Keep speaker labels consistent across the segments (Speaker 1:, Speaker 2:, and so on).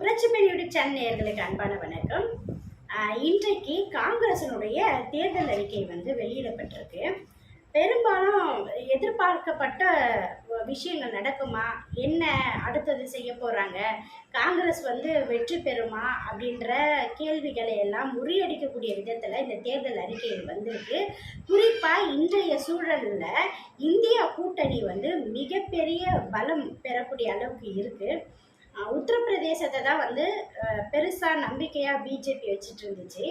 Speaker 1: புரட்சிப்பெண் YouTube channel நேர்களுக்கு அன்பான வணக்கம். இன்றைக்கு காங்கிரசனுடைய தேர்தல் அறிக்கை வந்து வெளியிடப்பட்டிருக்கு. பெரும்பாலும் எதிர்பார்க்கப்பட்ட விஷயங்கள் நடக்குமா? என்ன அடுத்தது செய்ய போகிறாங்க காங்கிரஸ் வந்து வெற்றி பெறுமா? அப்படின்ற கேள்விகளை எல்லாம் முறியடிக்கக்கூடிய விதத்தில் இந்த தேர்தல் அறிக்கையில் வந்திருக்கு. குறிப்பாக இன்றைய சூழலில் இந்தியா கூட்டணி வந்து மிகப்பெரிய பலம் பெறக்கூடிய அளவுக்கு இருக்குது உத்தரப்பிரதேசத்தை தான் வந்து பெருசாக நம்பிக்கையாக பிஜேபி வச்சுட்டு இருந்துச்சு.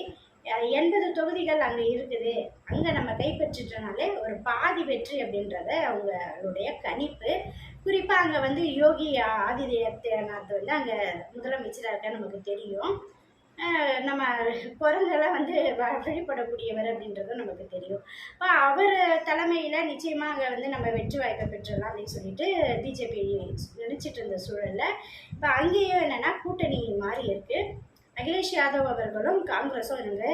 Speaker 1: எண்பது தொகுதிகள் அங்கே இருக்குது. அங்கே நம்ம கைப்பற்றிட்டனாலே ஒரு பாதி வெற்றி அப்படின்றத அவங்களுடைய கணிப்பு. குறிப்பாக அங்கே வந்து யோகி ஆதித்யநாத் வந்து அங்கே முதலமைச்சராக இருக்க நமக்கு தெரியும். நம்ம குரங்கெல்லாம் வந்து வ- வழிபடக்கூடியவர் அப்படின்றதும் நமக்கு தெரியும். இப்போ அவர் தலைமையில் நிச்சயமாக அங்கே வந்து நம்ம வெற்றி வாய்ப்பை பெற்றுடலாம் அப்படின்னு சொல்லிட்டு பிஜேபி நினச்சிட்டு இருந்த சூழலில் இப்போ அங்கேயும் என்னென்னா கூட்டணி மாறி இருக்குது அகிலேஷ் யாதவ் அவர்களும் காங்கிரஸும் இங்கே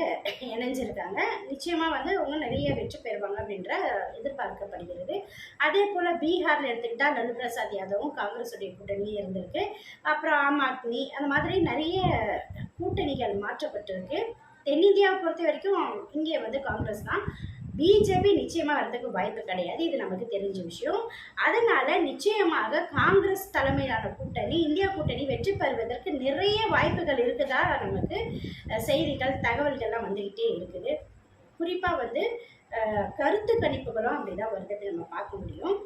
Speaker 1: இணைஞ்சிருக்காங்க. நிச்சயமாக வந்து அவங்க நிறைய வெற்றி பெறுவாங்க அப்படின்ற எதிர்பார்க்கப்படுகிறது. அதே போல் பீகாரில் எடுத்துக்கிட்டால் லல்லு பிரசாத் யாதவும் காங்கிரஸுடைய கூட்டணி இருந்திருக்கு. அப்புறம் ஆம் ஆத்மி அந்த மாதிரி நிறைய கூட்டணிகள் மாற்றப்பட்டிருக்கு. தென்னிந்தியாவை பொறுத்த வரைக்கும் இங்கே வந்து காங்கிரஸ் தான். பிஜேபி நிச்சயமாக வரதுக்கு வாய்ப்பு கிடையாது. இது நமக்கு தெரிஞ்ச விஷயம். அதனால் நிச்சயமாக காங்கிரஸ் தலைமையிலான கூட்டணி இந்தியா கூட்டணி வெற்றி பெறுவதற்கு நிறைய வாய்ப்புகள் இருக்குதா நமக்கு செய்திகள் தகவல்கள்லாம் வந்துக்கிட்டே இருக்குது. குறிப்பாக வந்து கருத்து கணிப்புகளும் அப்படி தான் வருகிறது நம்ம பார்க்க முடியும்.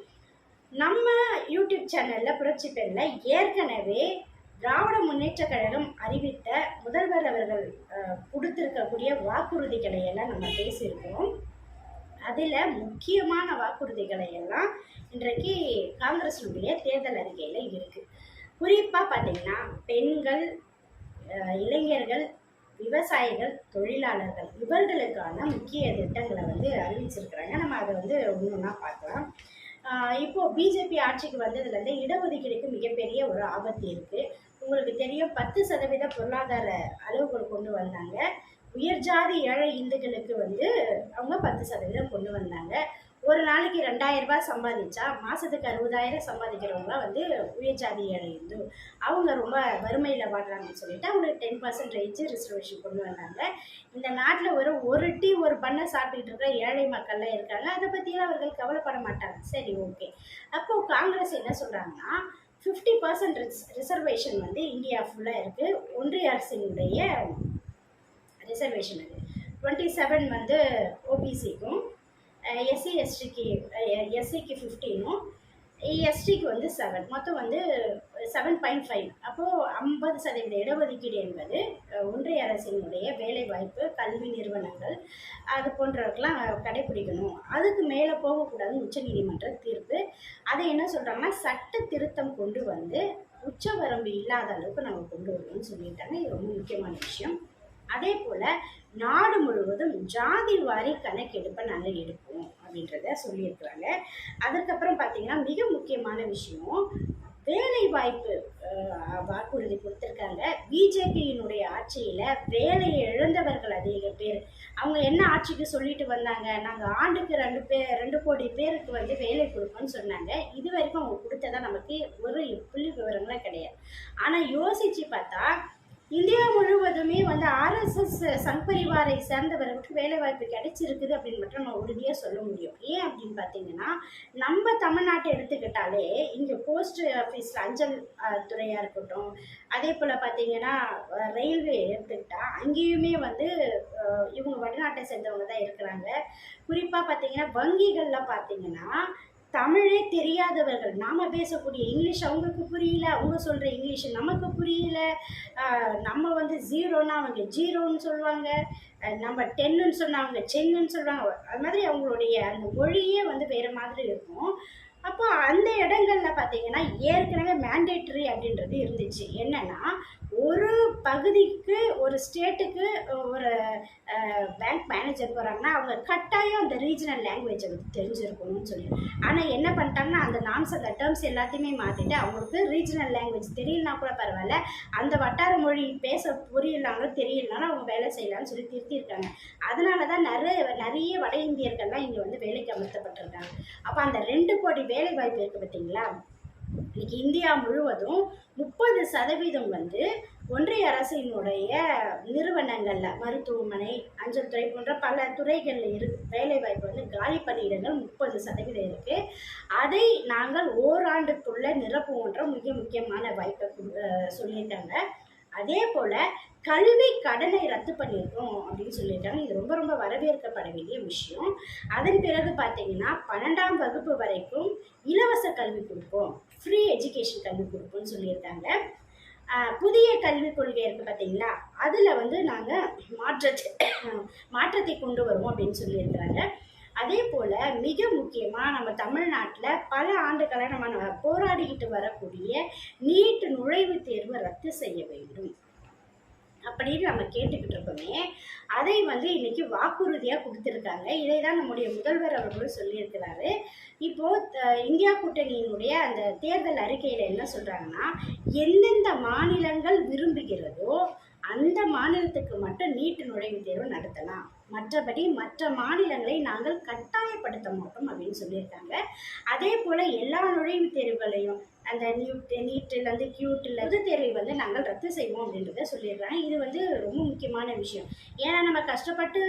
Speaker 1: நம்ம யூடியூப் சேனலில் புரட்சி பெண்ணில் ஏற்கனவே திராவிட முன்னேற்ற கழகம் அறிவித்த முதல்வர் அவர்கள் கொடுத்திருக்கக்கூடிய வாக்குறுதிகளை எல்லாம் நம்ம பேசியிருக்கோம் அதில் முக்கியமான வாக்குறுதிகளை எல்லாம் இன்றைக்கு காங்கிரஸினுடைய தேர்தல் அறிக்கையில் இருக்குது குறிப்பாக பார்த்திங்கன்னா பெண்கள் இளைஞர்கள் விவசாயிகள் தொழிலாளர்கள் இவர்களுக்கான முக்கிய திட்டங்களை வந்து அறிவிச்சிருக்கிறாங்க. நம்ம அதை வந்து ஒன்றுனா பார்க்கலாம். இப்போது பிஜேபி ஆட்சிக்கு வந்ததுலேருந்து இடஒதுக்கீடுக்கு மிகப்பெரிய ஒரு ஆபத்து இருக்குது உங்களுக்கு தெரியும் பத்து சதவீத பொருளாதார அளவுகள் கொண்டு வந்தாங்க. உயர்ஜாதி ஏழை இந்துக்களுக்கு வந்து அவங்க பத்து சதவீதம் கொண்டு வந்தாங்க. ஒரு நாளைக்கு ரெண்டாயிரம் ரூபாய் சம்பாதிச்சா மாதத்துக்கு அறுபதாயிரம் சம்பாதிக்கிறவங்களாம் வந்து உயர்ஜாதி ஏழை இந்து. அவங்க ரொம்ப வறுமையில் வாடுறாங்கன்னு சொல்லிட்டு அவங்களுக்கு டென் பர்சன்ட் ரேஞ்சு ரிசர்வேஷன் கொண்டு வந்தாங்க. இந்த நாட்டில் ஒரு ஒரு டீ ஒரு பண்ணை சாப்பிட்டுட்டு இருக்கிற ஏழை மக்கள்லாம் இருக்காங்க. அதை பற்றியெல்லாம் அவர்கள் கவலைப்பட மாட்டாங்க. சரி ஓகே. அப்போது காங்கிரஸ் என்ன சொல்கிறாங்கன்னா ஃபிஃப்டி பர்சன்ட் ரிசர்வேஷன் வந்து இந்தியா ஃபுல்லாக இருக்குது ஒன்றிய அரசினுடைய ரிசர்வேஷன் அது. டுவெண்ட்டி செவன் வந்து ஓபிசிக்கும் எஸ்சி எஸ்டிக்கு எஸ்சிக்கு ஃபிஃப்டீனும் எஸ்டிக்கு வந்து செவன் மொத்தம் வந்து செவன் பாயிண்ட் ஃபைவ் அப்போது ஐம்பது சதவீத இடஒதுக்கீடு என்பது ஒன்றிய அரசினுடைய வேலைவாய்ப்பு கல்வி நிறுவனங்கள் அது போன்றவர்கள்லாம் கடைபிடிக்கணும். அதுக்கு மேலே போகக்கூடாதுன்னு உச்சநீதிமன்ற தீர்ப்பு. அதை என்ன சொல்கிறாங்கன்னா சட்ட திருத்தம் கொண்டு வந்து உச்சவரம்பு இல்லாத அளவுக்கு நாங்கள் கொண்டு வரணும்னு சொல்லிட்டாங்க இது ரொம்ப முக்கியமான விஷயம். அதே போல் நாடு முழுவதும் ஜாதி வாரி கணக்கெடுப்பை நாங்கள் எடுப்போம் அப்படின்றத சொல்லியிருக்கிறாங்க. அதுக்கப்புறம் பார்த்தீங்கன்னா மிக முக்கியமான விஷயம் வேலை வாய்ப்பு வாக்குறுதி கொடுத்துருக்காங்க. பிஜேபியினுடைய ஆட்சியில் வேலையை இழந்தவர்கள் அதிக பேர். அவங்க என்ன ஆட்சிக்கு சொல்லிட்டு வந்தாங்க? நாங்கள் ஆண்டுக்கு ரெண்டு பேர் ரெண்டு கோடி பேருக்கு வந்து வேலை கொடுப்போம்னு சொன்னாங்க. இது வரைக்கும் அவங்க கொடுத்ததா நமக்கு ஒரு புள்ளி விவரங்களும் கிடையாது. ஆனால் யோசித்து பார்த்தா இந்தியா முழுவதுமே வந்து ஆர்எஸ்எஸ் சங்பரிவாரை சேர்ந்தவர்களுக்கு வேலைவாய்ப்பு கிடைச்சிருக்குது அப்படின்னு மட்டும் நம்ம உறுதியாக சொல்ல முடியும். ஏன் அப்படின்னு பார்த்தீங்கன்னா நம்ம தமிழ்நாட்டை எடுத்துக்கிட்டாலே இங்கே போஸ்ட் ஆஃபீஸில் அஞ்சல் துறையாக இருக்கட்டும் அதே போல் பார்த்தீங்கன்னா ரயில்வே எடுத்துக்கிட்டால் அங்கேயுமே வந்து இவங்க வடநாட்டை சேர்ந்தவங்க தான் இருக்கிறாங்க. குறிப்பாக பார்த்தீங்கன்னா வங்கிகளில் பார்த்தீங்கன்னா தமிழே தெரியாதவர்கள். நாம் பேசக்கூடிய இங்கிலீஷ் அவங்களுக்கு புரியல அவங்க சொல்கிற இங்கிலீஷ் நமக்கு புரியல. நம்ம வந்து ஜீரோன்னா அவங்க ஜீரோன்னு சொல்லுவாங்க. நம்ம டென்னுன்னு சொன்னால் அவங்க சென்னுன்னு சொல்லுவாங்க. அது மாதிரி அவங்களுடைய அந்த மொழியே வந்து வேறு மாதிரி இருக்கும். அப்போ அந்த இடங்கள்ல பார்த்தீங்கன்னா ஏற்கனவே மேண்டேட்ரி அப்படின்றது இருந்துச்சு. என்னன்னா ஒரு பகுதிக்கு ஒரு ஸ்டேட்டுக்கு ஒரு பேங்க் மேனேஜர் போகிறாங்கன்னா அவங்க கட்டாயம் அந்த ரீஜனல் லாங்குவேஜை வந்து தெரிஞ்சிருக்கணும்னு சொல்லி. ஆனால் என்ன பண்ணிட்டாங்கன்னா அந்த நாம்ஸ் அந்த டேர்ம்ஸ் எல்லாத்தையுமே மாற்றிட்டு அவங்களுக்கு ரீஜனல் லாங்குவேஜ் தெரியலனா கூட பரவாயில்ல. அந்த வட்டார மொழி பேச புரியலனாலும் தெரியலனாலும் அவங்க வேலை செய்யலாம்னு சொல்லி திருத்தியிருக்காங்க. அதனால தான் நிறைய நிறைய வட இந்தியர்கள்லாம் இங்கே வந்து வேலைக்கு அமர்த்தப்பட்டிருக்காங்க. அப்போ அந்த ரெண்டு கோடி வேலை வாய்ப்பு இருக்குது பார்த்தீங்களா? இன்னைக்கு இந்தியா முழுவதும் முப்பது சதவீதம் வந்து ஒன்றிய அரசினுடைய நிறுவனங்களில் மருத்துவமனை அஞ்சல் துறை போன்ற பல துறைகளில் இரு வேலைவாய்ப்பு வந்து காலி பணியிடங்கள் முப்பது சதவீதம் இருக்குது அதை நாங்கள் ஓராண்டுக்குள்ளே நிரப்புவோன்ற மிக முக்கியமான வாய்ப்பை சொல்லியிருக்காங்க. அதே போல் கல்வி கடனை ரத்து பண்ணியிருக்கோம் அப்படின்னு சொல்லியிருக்காங்க. இது ரொம்ப ரொம்ப வரவேற்கப்பட வேண்டிய விஷயம். அதன் பிறகு பார்த்தீங்கன்னா பன்னெண்டாம் வகுப்பு வரைக்கும் இலவச கல்வி கொடுப்போம். ஃப்ரீ எஜுகேஷன் கல்வி கொடுப்போம்னு சொல்லியிருக்காங்க. புதிய கல்விக் கொள்கை இருக்குது பார்த்தீங்களா? அதில் வந்து நாங்கள் மாற்றத்தை மாற்றத்தை கொண்டு வருவோம் அப்படின்னு சொல்லியிருக்கிறாங்க. அதே போல் மிக முக்கியமாக நம்ம தமிழ்நாட்டில் பல ஆண்டுகளாக நம்ம போராடிக்கிட்டு வரக்கூடிய நீட் நுழைவுத் தேர்வு ரத்து செய்ய வேண்டும். அப்படின்னு நம்ம கேட்டுக்கிட்டு இருக்கோமே. அதை வந்து இன்னைக்கு வாக்குறுதியாக கொடுத்துருக்காங்க. இதை தான் நம்முடைய முதல்வர் அவர்களும் சொல்லியிருக்கிறாரு. இப்போது இந்தியா கூட்டணியினுடைய அந்த தேர்தல் அறிக்கையில் என்ன சொல்கிறாங்கன்னா எந்தெந்த மாநிலங்கள் விரும்புகிறதோ அந்த மாநிலத்துக்கு மட்டும் நீட்டு நுழைவுத் தேர்வு நடத்தலாம். மற்றபடி மற்ற மாநிலங்களை நாங்கள் கட்டாயப்படுத்த மாட்டோம் அப்படின்னு சொல்லியிருக்காங்க. அதே போல் எல்லா நுழைவுத் தேர்வுகளையும் அந்த நியூட் வந்து கியூட்டில் பொது தேர்வை வந்து நாங்கள் ரத்து செய்வோம் அப்படின்றத சொல்லியிருக்காங்க. இது வந்து ரொம்ப முக்கியமான விஷயம். ஏன்னா நம்ம கஷ்டப்பட்டு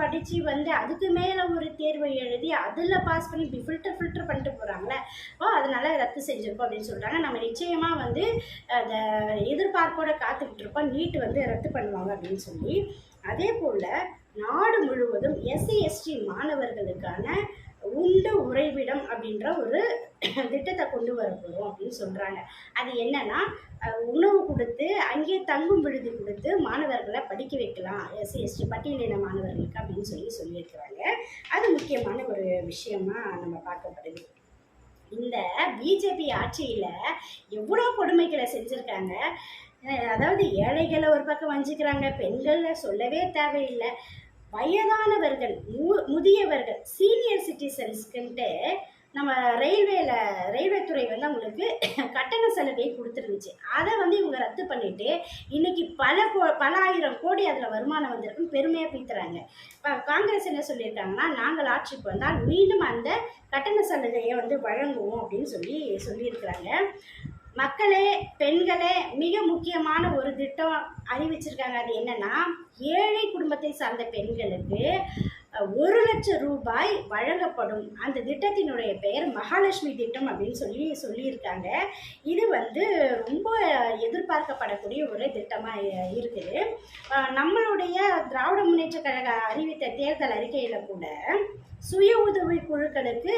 Speaker 1: படித்து வந்து அதுக்கு மேலே ஒரு தேர்வை எழுதி அதில் பாஸ் பண்ணி இப்படி ஃபில்டர் ஃபில்டர் பண்ணிட்டு போகிறாங்களே ஓ அதனால ரத்து செஞ்சிருக்கோம் அப்படின்னு சொல்கிறாங்க நம்ம நிச்சயமாக வந்து அதை எதிர்பார்ப்போட காத்துக்கிட்டு இருப்போம். நீட் வந்து ரத்து பண்ணுவாங்க அப்படின்னு சொல்லி. அதே போல் நாடு முழுவதும் எஸ்சி எஸ்டி மாணவர்களுக்கான உண்டு உறைவிடம் அப்படின்ற ஒரு திட்டத்தை கொண்டு வர போகிறோம் அப்படின்னு சொல்கிறாங்க அது என்னன்னா உணவு கொடுத்து அங்கே தங்கும் விடுதி கொடுத்து மாணவர்களை படிக்க வைக்கலாம். எஸ்சி எஸ்டி பட்டியலின மாணவர்களுக்கு அப்படின்னு சொல்லி சொல்லியிருக்கிறாங்க. அது முக்கியமான ஒரு விஷயமா நம்ம பார்க்கப்படுது. இந்த பிஜேபி ஆட்சியில் எவ்வளோ கொடுமைகளை செஞ்சுருக்காங்க. அதாவது ஏழைகளை ஒரு பக்கம் வஞ்சிக்கிறாங்க பெண்களை சொல்லவே தேவையில்லை. வயதானவர்கள் மு முதியவர்கள் சீனியர் சிட்டிசன்ஸ்க்குன்ட்டு நம்ம ரயில்வேல ரயில்வே துறை வந்து அவங்களுக்கு கட்டண சலுகை கொடுத்துருந்துச்சு. அதை வந்து இவங்க ரத்து பண்ணிட்டு இன்னைக்கு பல கோ பல ஆயிரம் கோடி அதில் வருமானம் வந்திருக்கும் பெருமையாக பீத்துறாங்க இப்போ காங்கிரஸ் என்ன சொல்லியிருக்காங்கன்னா நாங்கள் ஆட்சிக்கு வந்தால் மீண்டும் அந்த கட்டண சலுகையை வந்து வழங்குவோம் அப்படின்னு சொல்லி சொல்லியிருக்கிறாங்க. மக்களே பெண்களே மிக முக்கியமான ஒரு திட்டம் அறிவிச்சிருக்காங்க. அது என்னன்னா ஏழை குடும்பத்தை சார்ந்த பெண்களுக்கு ஒரு லட்சம் ரூபாய் வழங்கப்படும். அந்த திட்டத்தினுடைய பெயர் மகாலட்சுமி திட்டம் அப்படின்னு சொல்லி சொல்லியிருக்காங்க. இது வந்து ரொம்ப எதிர்பார்க்கப்படக்கூடிய ஒரு திட்டமாக இருக்குது. நம்மளுடைய திராவிட முன்னேற்ற கழக அறிவித்த தேர்தல் அறிக்கையில் கூட சுய உதவி குழுக்களுக்கு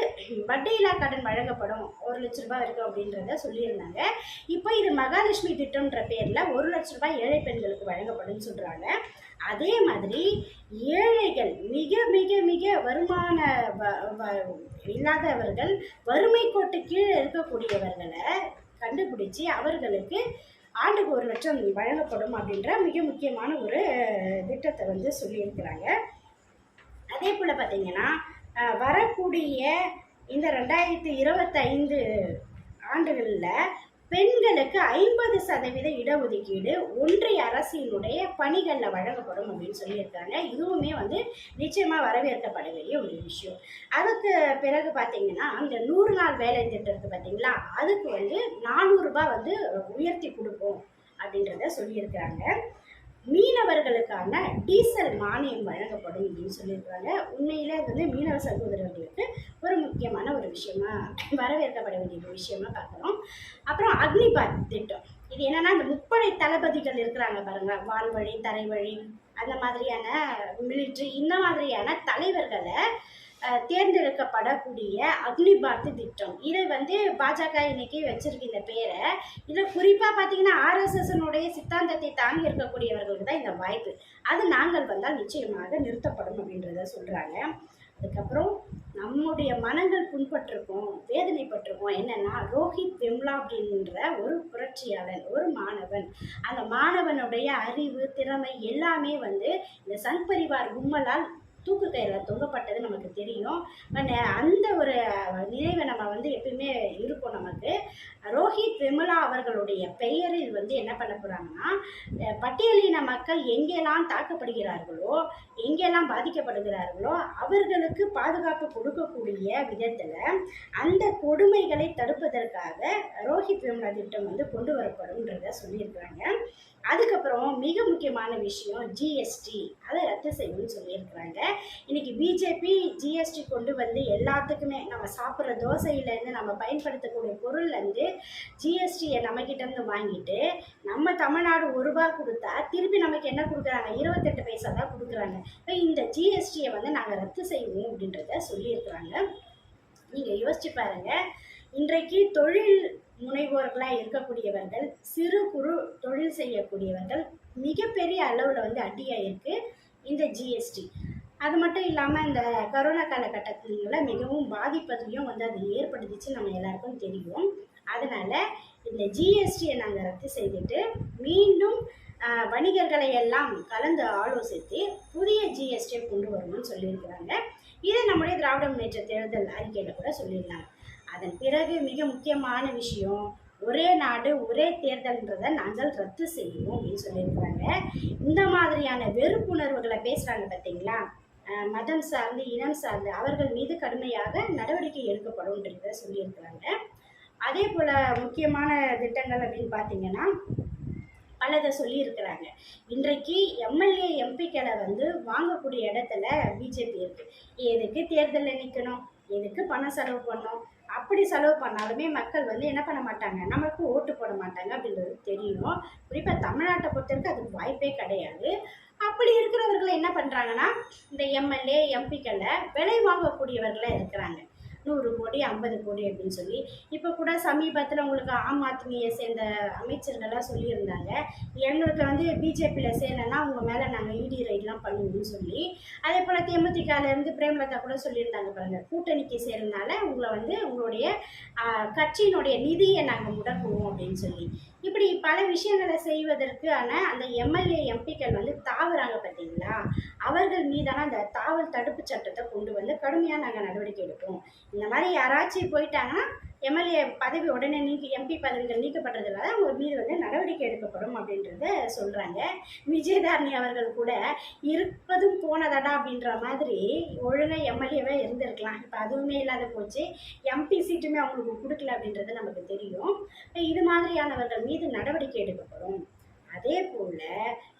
Speaker 1: வட்டியில்லா கடன் வழங்கப்படும். ஒரு லட்ச ரூபாய் இருக்கும் அப்படின்றத சொல்லியிருந்தாங்க. இப்போ இது மகாலட்சுமி திட்டம்ன்ற பேரில் ஒரு லட்ச ரூபாய் ஏழை பெண்களுக்கு வழங்கப்படும்னு சொல்கிறாங்க அதே மாதிரி ஏழைகள் மிக மிக மிக வருமான வ- வ- இல்லாதவர்கள் வறுமை கோட்டு கீழே இருக்கக்கூடியவர்களை கண்டுபிடிச்சி அவர்களுக்கு ஆண்டுக்கு ஒரு லட்சம் வழங்கப்படும் அப்படின்ற மிக முக்கியமான ஒரு திட்டத்தை வந்து சொல்லியிருக்கிறாங்க. அதே போல் பார்த்தீங்கன்னா வரக்கூடிய இந்த ரெண்டாயிரத்தி இருபத்தைந்து ஆண்டுகளில் பெண்களுக்கு ஐம்பது சதவீத இடஒதுக்கீடு ஒன்றிய அரசினுடைய பணிகளில் வழங்கப்படும் அப்படின்னு சொல்லியிருக்காங்க. இதுவுமே வந்து நிச்சயமாக வரவேற்கப்பட வேண்டிய ஒரு விஷயம். அதுக்கு பிறகு பார்த்தீங்கன்னா அந்த நூறு நாள் வேலை திட்டம் பார்த்தீங்களா அதுக்கு வந்து நானூறுரூபா வந்து உயர்த்தி கொடுப்போம் அப்படின்றத சொல்லியிருக்காங்க மீனவர்களுக்கான டீசல் மானியம் வழங்கப்படும் அப்படின்னு சொல்லியிருக்காங்க. உண்மையில் இது வந்து மீனவ சகோதரர்களுக்கு ஒரு முக்கியமான ஒரு விஷயமா வரவேற்கப்பட வேண்டிய ஒரு விஷயமா பார்க்குறோம். அப்புறம் அக்னிபாத் திட்டம். இது என்னன்னா இந்த முப்படை தளபதிகள் இருக்கிறாங்க பாருங்க. வான்வழி தரைவழி அந்த மாதிரியான மிலிட்ரி இந்த மாதிரியான தலைவர்களை தேர்ந்தெடுக்கப்படக்கூடிய அக்னி பார்த்து திட்டம். இதை வந்து பாஜக இன்னைக்கு வச்சிருக்கு இந்த பேரை. இதில் குறிப்பாக பார்த்தீங்கன்னா ஆர்எஸ்எஸ்னுடைய சித்தாந்தத்தை தாங்கி இருக்கக்கூடியவர்களுக்கு தான் இந்த வாய்ப்பு. அது நாங்கள் வந்தால் நிச்சயமாக நிறுத்தப்படும் அப்படின்றத சொல்கிறாங்க அதுக்கப்புறம் நம்முடைய மனங்கள் புண்பட்டிருக்கோம் வேதனைப்பட்டிருக்கோம். என்னன்னா ரோஹித் விம்லா அப்படின்ற ஒரு புரட்சியாளன் ஒரு மாணவன். அந்த மாணவனுடைய அறிவு திறமை எல்லாமே வந்து இந்த சங் பரிவார் கும்மலால் தூக்கு கயிறில் தொங்கப்பட்டது நமக்கு தெரியும். பட் அந்த ஒரு நினைவை நம்ம வந்து எப்பயுமே இருக்கும் நமக்கு. ரோஹித் விமலா அவர்களுடைய பெயரில் வந்து என்ன பண்ண போகிறாங்கன்னா பட்டியலின மக்கள் எங்கெல்லாம் தாக்கப்படுகிறார்களோ எங்கெல்லாம் பாதிக்கப்படுகிறார்களோ அவர்களுக்கு பாதுகாப்பு கொடுக்கக்கூடிய விதத்தில் அந்த கொடுமைகளை தடுப்பதற்காக ரோஹித் விமலா திட்டம் வந்து கொண்டு வரப்படும்ன்றத சொல்லியிருக்கிறாங்க. அதுக்கப்புறம் மிக முக்கியமான விஷயம் ஜிஎஸ்டி அதை ரத்து செய்யணும்னு சொல்லியிருக்கிறாங்க. இன்னைக்கு பிஜேபி ஜிஎஸ்டி கொண்டு வந்து எல்லாத்துக்குமே நம்ம சாப்பிட்ற தோசையிலேருந்து நம்ம பயன்படுத்தக்கூடிய பொருள்லேருந்து ஜிஎஸ்டியை நம்மக்கிட்டேருந்து வாங்கிட்டு நம்ம தமிழ்நாடு ஒரு ரூபா கொடுத்தா திருப்பி நமக்கு என்ன கொடுக்குறாங்க? இருபத்தெட்டு பைசா தான் கொடுக்குறாங்க. இப்போ இந்த ஜிஎஸ்டியை வந்து நாங்கள் ரத்து செய்வோம் அப்படின்றத சொல்லியிருக்கிறாங்க. நீங்கள் யோசிச்சு பாருங்க. இன்றைக்கு தொழில் முனைவோர்களாக இருக்கக்கூடியவர்கள் சிறு குறு தொழில் செய்யக்கூடியவர்கள் மிகப்பெரிய அளவில் வந்து அடியாக இருக்குது இந்த ஜிஎஸ்டி அது மட்டும் இல்லாமல் இந்த கரோனா காலகட்டத்தில் மிகவும் பாதிப்பதையும் வந்து அது ஏற்படுத்திச்சு நம்ம எல்லாருக்கும் தெரியும். அதனால் இந்த ஜிஎஸ்டியை நாங்கள் ரத்து செய்துட்டு மீண்டும் வணிகர்களை எல்லாம் கலந்து ஆலோசித்து புதிய ஜிஎஸ்டியை கொண்டு வரணும்னு சொல்லியிருக்கிறாங்க. இதை நம்முடைய திராவிட முன்னேற்ற தேர்தல் அறிக்கையில் கூட சொல்லியிருந்தாங்க. அதன் பிறகு மிக முக்கியமான விஷயம் ஒரே நாடு ஒரே தேர்தல்ன்றதை நாங்கள் ரத்து செய்யணும் அப்படின்னு சொல்லியிருக்கிறாங்க. இந்த மாதிரியான வெறுப்புணர்வுகளை பேசுகிறாங்க பார்த்தீங்களா மதம் சார்ந்து இனம் சார்ந்து அவர்கள் மீது கடுமையாக நடவடிக்கை எடுக்கப்படும்ன்றத சொல்லியிருக்கிறாங்க. அதே போல் முக்கியமான திட்டங்கள் அப்படின்னு பார்த்தீங்கன்னா பலதை சொல்லியிருக்கிறாங்க. இன்றைக்கு எம்எல்ஏ எம்பிக்களை வந்து வாங்கக்கூடிய இடத்துல பிஜேபி இருக்குது எதுக்கு தேர்தலில் நிற்கணும் எதுக்கு பணம் செலவு பண்ணணும்? அப்படி செலவு பண்ணாலுமே மக்கள் வந்து என்ன பண்ண மாட்டாங்க? நமக்கு ஓட்டு போட மாட்டாங்க அப்படின்றது தெரியும். குறிப்பாக தமிழ்நாட்டை பொறுத்தவரைக்கும் அதுக்கு வாய்ப்பே கிடையாது. அப்படி இருக்கிறவர்களை என்ன பண்ணுறாங்கன்னா இந்த எம்எல்ஏ எம்பிக்களை விலை வாங்கக்கூடியவர்களாக இருக்கிறாங்க. நூறு கோடி ஐம்பது கோடி அப்படின்னு சொல்லி. இப்போ கூட சமீபத்தில் உங்களுக்கு ஆம் ஆத்மியை சேர்ந்த அமைச்சர்கள்லாம் சொல்லியிருந்தாங்க. எங்களுக்கு வந்து பிஜேபியில் சேரலைன்னா அவங்க மேலே நாங்கள் இடி ரைட்லாம் பண்ணுவோம்னு சொல்லி. அதே போல் தேமுதிகலேருந்து பிரேமலதா கூட சொல்லியிருந்தாங்க பாருங்கள் கூட்டணிக்கு சேர்றதுனால உங்களை வந்து உங்களுடைய கட்சியினுடைய நிதியை நாங்கள் முடக்குவோம் அப்படின்னு சொல்லி. இப்படி பல விஷயங்களை செய்வதற்கான அந்த எம்எல்ஏ எம்பிக்கள் வந்து தாவுறாங்க பார்த்தீங்களா? அவர்கள் மீதான அந்த தாவல் தடுப்பு சட்டத்தை கொண்டு வந்து கடுமையாக நாங்கள் நடவடிக்கை எடுப்போம் இந்த மாதிரி யாராச்சும் போயிட்டாங்கன்னா எம்எல்ஏ பதவி உடனே நீக்கி எம்பி பதவிகள் நீக்கப்படுறதுனால அவங்க மீது வந்து நடவடிக்கை எடுக்கப்படும் அப்படின்றத சொல்கிறாங்க விஜயதாரணி அவர்கள் கூட இருப்பதும் போனதடா அப்படின்ற மாதிரி ஒழுங்காக எம்எல்ஏவே இருந்திருக்கலாம். இப்போ அதுவுமே இல்லாத போச்சு. எம்பி சீட்டுமே அவங்களுக்கு கொடுக்கல அப்படின்றது நமக்கு தெரியும். இது மாதிரியானவர்கள் மீது நடவடிக்கை எடுக்கப்படும். அதே போல்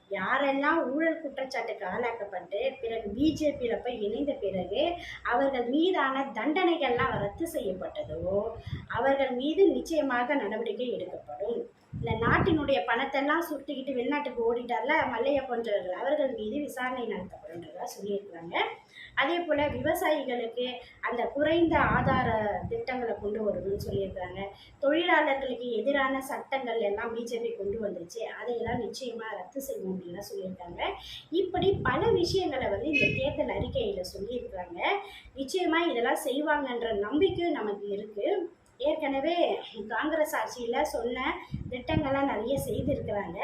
Speaker 1: யாரெல்லாம் ஊழல் குற்றச்சாட்டுக்கு ஆளாக்கப்பட்டு பிறகு பிஜேபியில் போய் இணைந்த பிறகு அவர்கள் மீதான தண்டனைகள்லாம் ரத்து செய்யப்பட்டதோ அவர்கள் மீது நிச்சயமாக நடவடிக்கை எடுக்கப்படும். இந்த நாட்டினுடைய பணத்தெல்லாம் சுட்டிக்கிட்டு வெளிநாட்டுக்கு ஓடிட்டார்ல மல்லையா போன்றவர்கள். அவர்கள் மீது விசாரணை நடத்தப்படும்ன்றதா சொல்லியிருக்கிறாங்க. அதே போல் விவசாயிகளுக்கு அந்த குறைந்த ஆதார திட்டங்களை கொண்டு வரணும்னு சொல்லியிருக்கிறாங்க. தொழிலாளர்களுக்கு எதிரான சட்டங்கள் எல்லாம் பிஜேபி கொண்டு வந்துருச்சு. அதையெல்லாம் நிச்சயமாக ரத்து செய்யணும் அப்படின்லாம் சொல்லியிருக்காங்க. இப்படி பல விஷயங்களை வந்து இந்த தேர்தல் அறிக்கையில் சொல்லியிருக்கிறாங்க. நிச்சயமாக இதெல்லாம் செய்வாங்கன்ற நம்பிக்கையும் நமக்கு இருக்குது ஏற்கனவே காங்கிரஸ் ஆட்சியில் சொன்ன திட்டங்கள்லாம் நிறைய செய்திருக்கிறாங்க.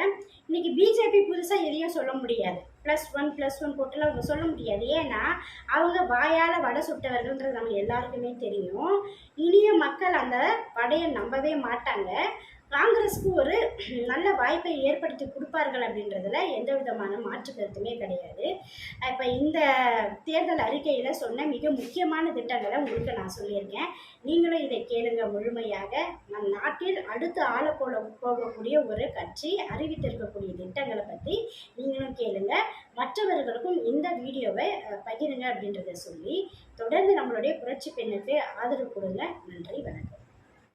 Speaker 1: இன்னைக்கு பிஜேபி புதுசாக எதையும் சொல்ல முடியாது. ப்ளஸ் ஒன் ப்ளஸ் ஒன் போட்டுலாம் அவங்க சொல்ல முடியாது. ஏன்னா அவங்க வாயால் வடை சுட்டவர்கள்ன்றது நம்ம எல்லாருக்குமே தெரியும். இனிய மக்கள் அந்த வடையை நம்பவே மாட்டாங்க. காங்கிரஸுக்கு ஒரு நல்ல வாய்ப்பை ஏற்படுத்தி கொடுப்பார்கள் அப்படின்றதுல எந்த விதமான மாற்று கருத்துமே கிடையாது. இப்போ இந்த தேர்தல் அறிக்கையில் சொன்ன மிக முக்கியமான திட்டங்களை உங்களுக்கு நான் சொல்லியிருக்கேன். நீங்களும் இதை கேளுங்க முழுமையாக. நம் நாட்டில் அடுத்து ஆள போல போகக்கூடிய ஒரு கட்சி அறிவித்திருக்கக்கூடிய திட்டங்களை பற்றி நீங்களும் கேளுங்க. மற்றவர்களுக்கும் இந்த வீடியோவை பகிருங்க அப்படின்றத சொல்லி தொடர்ந்து நம்மளுடைய புரட்சி பெண்ணுக்கு ஆதரவு கொடுங்க. நன்றி வணக்கம்.